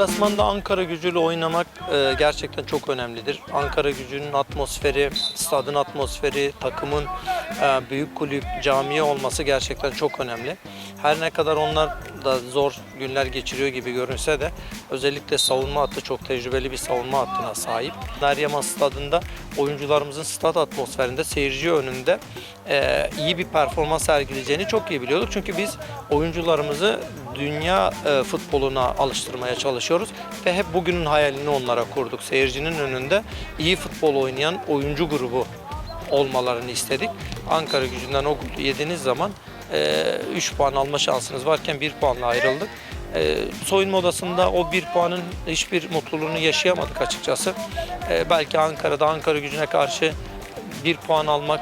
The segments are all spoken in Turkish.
Deplasmanda Ankara gücüyle oynamak e, gerçekten çok önemlidir. Ankara gücünün atmosferi, stadın atmosferi, takımın e, büyük kulüp, camiye olması gerçekten çok önemli. Her ne kadar onlar da zor günler geçiriyor gibi görünse de özellikle savunma hattı çok tecrübeli bir savunma hattına sahip. Meryem stadında oyuncularımızın stad atmosferinde seyirci önünde e, iyi bir performans sergileyeceğini çok iyi biliyorduk. Çünkü biz oyuncularımızı dünya e, futboluna alıştırmaya çalışıyoruz ve hep bugünün hayalini onlara kurduk. Seyircinin önünde iyi futbol oynayan oyuncu grubu olmalarını istedik. Ankara gücünden o golü yediğiniz zaman 3 puan alma şansınız varken 1 puanla ayrıldık. E, soyunma odasında o 1 puanın hiçbir mutluluğunu yaşayamadık açıkçası. E, belki Ankara'da Ankara gücüne karşı 1 puan almak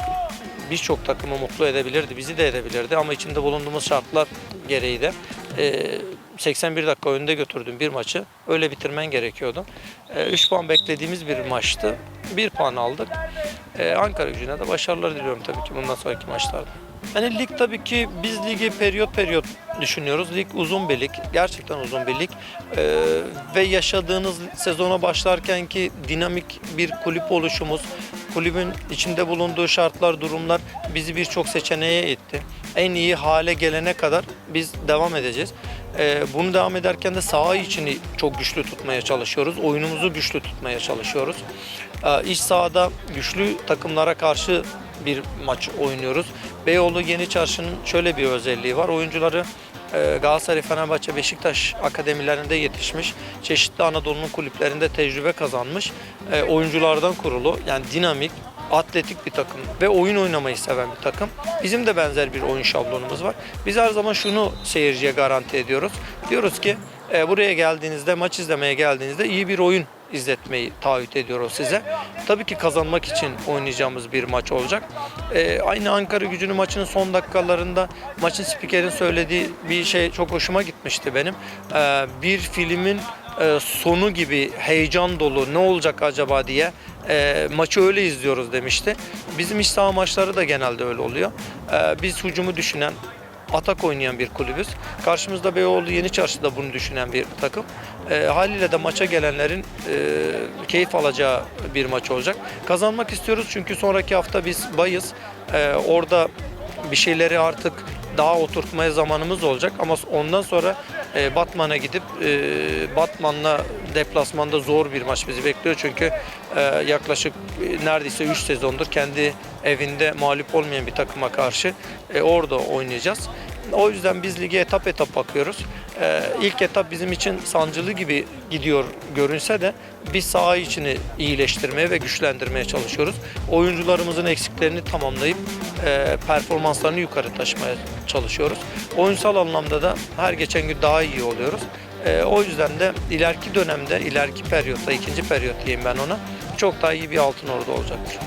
birçok takımı mutlu edebilirdi, bizi de edebilirdi ama içinde bulunduğumuz şartlar gereği de e, 81 dakika önde götürdüğüm bir maçı öyle bitirmen gerekiyordu. 3 puan beklediğimiz bir maçtı. 1 puan aldık. E, Ankara gücüne de başarılar diliyorum tabii ki bundan sonraki maçlarda. Yani lig tabii ki biz ligi periyot periyot düşünüyoruz. Lig uzun bir lig. Gerçekten uzun bir lig. Ee, ve yaşadığınız sezona başlarken ki dinamik bir kulüp oluşumuz, kulübün içinde bulunduğu şartlar, durumlar bizi birçok seçeneğe itti. En iyi hale gelene kadar biz devam edeceğiz. Ee, bunu devam ederken de saha içini çok güçlü tutmaya çalışıyoruz. Oyunumuzu güçlü tutmaya çalışıyoruz. Ee, iç sahada güçlü takımlara karşı bir maç oynuyoruz. Beyoğlu Yeni Çarşı'nın şöyle bir özelliği var. Oyuncuları e, Galatasaray, Fenerbahçe, Beşiktaş akademilerinde yetişmiş, çeşitli Anadolu'nun kulüplerinde tecrübe kazanmış e, oyunculardan kurulu. Yani dinamik, atletik bir takım ve oyun oynamayı seven bir takım. Bizim de benzer bir oyun şablonumuz var. Biz her zaman şunu seyirciye garanti ediyoruz. Diyoruz ki e, buraya geldiğinizde, maç izlemeye geldiğinizde iyi bir oyun izletmeyi taahhüt ediyoruz size. Tabii ki kazanmak için oynayacağımız bir maç olacak. Ee, aynı Ankara gücünün maçının son dakikalarında maçın spikerin söylediği bir şey çok hoşuma gitmişti benim. Ee, bir filmin e, sonu gibi heyecan dolu ne olacak acaba diye e, maçı öyle izliyoruz demişti. Bizim iç saha maçları da genelde öyle oluyor. Ee, biz hücumu düşünen, atak oynayan bir kulübüz. Karşımızda Beyoğlu Yeni Çarşı'da bunu düşünen bir takım. E, haliyle de maça gelenlerin e, keyif alacağı bir maç olacak. Kazanmak istiyoruz çünkü sonraki hafta biz bayız. E, orada bir şeyleri artık daha oturtmaya zamanımız olacak ama ondan sonra e, Batman'a gidip e, Batman'la deplasmanda zor bir maç bizi bekliyor çünkü e, yaklaşık e, neredeyse 3 sezondur kendi evinde mağlup olmayan bir takıma karşı e, orada oynayacağız. O yüzden biz lige etap etap bakıyoruz. Ee, ilk etap bizim için sancılı gibi gidiyor görünse de biz saha içini iyileştirmeye ve güçlendirmeye çalışıyoruz. Oyuncularımızın eksiklerini tamamlayıp e, performanslarını yukarı taşımaya çalışıyoruz. Oyunsal anlamda da her geçen gün daha iyi oluyoruz. E, o yüzden de ileriki dönemde, ileriki periyotta, ikinci periyot diyeyim ben ona, çok daha iyi bir altın orada olacaktır.